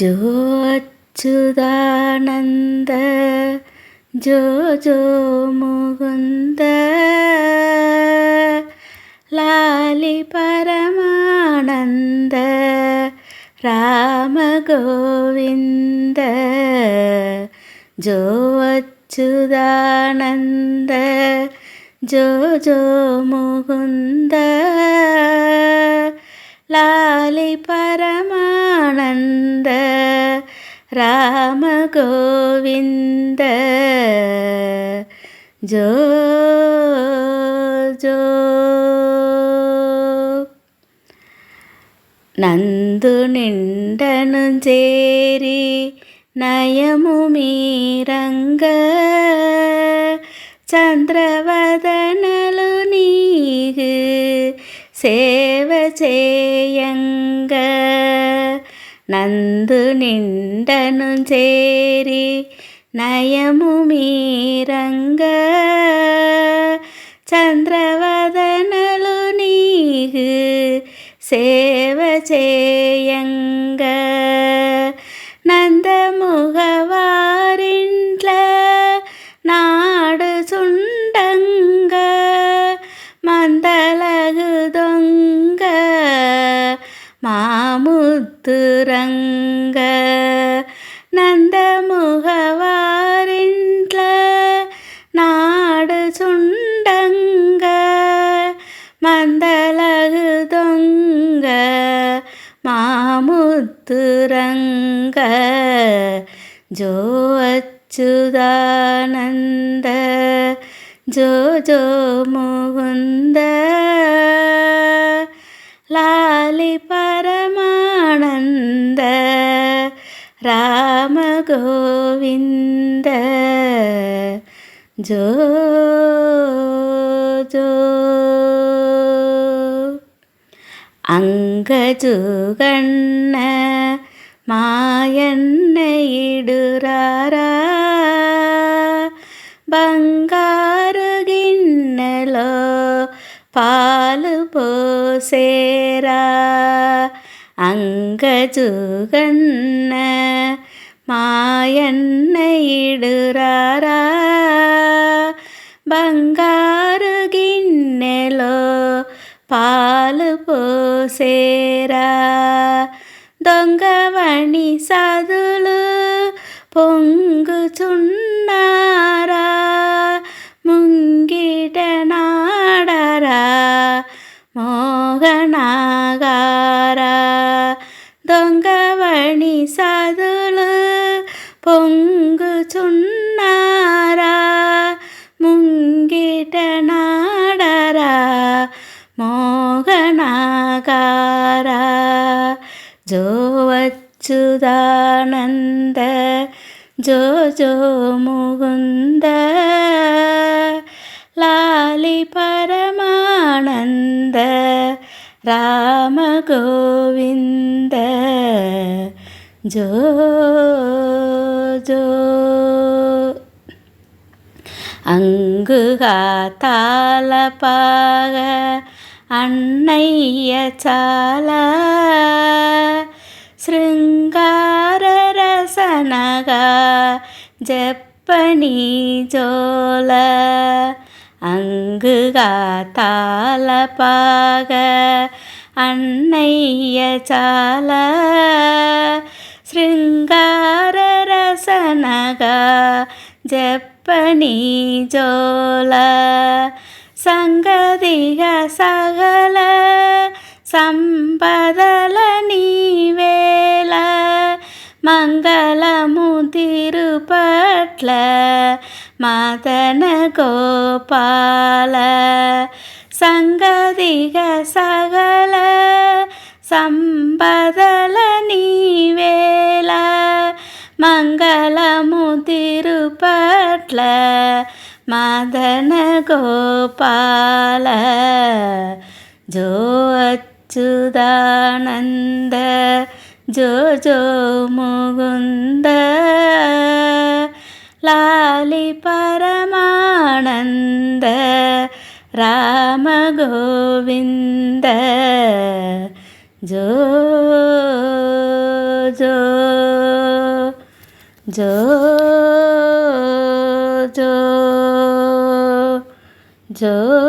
ജോ ജോ ജോ മുകുന്ദ ലാലി പരമാനന്ദ രാമഗോവിന്ദ. ജോ അച്യുതാനന്ദ ജോ ജോ മുകുന്ദ ലാലി പരമാനന്ദ രാമഗോവിന്ദ ജോ ജോ నందు నిండను చేరి నయము మీరంగ చంద్రవదనలు నీగు సేవ చేయంగ నందు నిండను చేరి నయము మీరంగ చంద్రవదనలు నీగు సేవ చేయంగ మాముద్దురంగ నందముగవారింట్ల నాడు చుండంగ మందలగు దొంగ మాముద్దురంగ జో అచ్యుదానంద జో జో ముకుంద ലാലി പരമാണന്ദ രാമഗോവിന്ദ. ജോ ജോ. അങ്കജുകണ്ണ മായണ്ണയിടുറാര ಬಂಗಾರಗಿನ್ನಲೋ പാ పాలు పోసేరా అంగజుగన్న మాయన్న ఇడురారా బంగారు గిన్నెలో పాలు పోసేరా దొంగవణి సదులు పొంగుచున్నారా మోగనాగారా దొంగవణి సదులు పొంగుచున్నారా ముంగిట నాడరా మోగనాగారా జో అచ్యుదానంద జో జో ముకుంద లాలి పరమానంద രാമഗോവിന്ദ. ജോ ജോ. അങ്കുകാലപാക അണ്ണയ്യ ചാല. ശൃംഗാരരസനക ജപ്പണി ജോല. தங்குகாத்தால பாக அன்னைய சால ശൃംഗാര രസനക ജപ്പണി ജോല സംഗതിക സകല സമ്പദല നീവേല മംഗളമുതിരുപട്ല సంపదల నీవేళ మంగళము తిరుపట్ల మదన గోపాల సంగదిగా సగల సంపదల నీవేళ మంగళము తిరుపట్ల మదన గోపాల జో అచ్యుదానంద జో జో ముకుంద പരമാനന്ദ രാമഗോവിന്ദ. ജോ ജോ ജോ ജോ ജോ.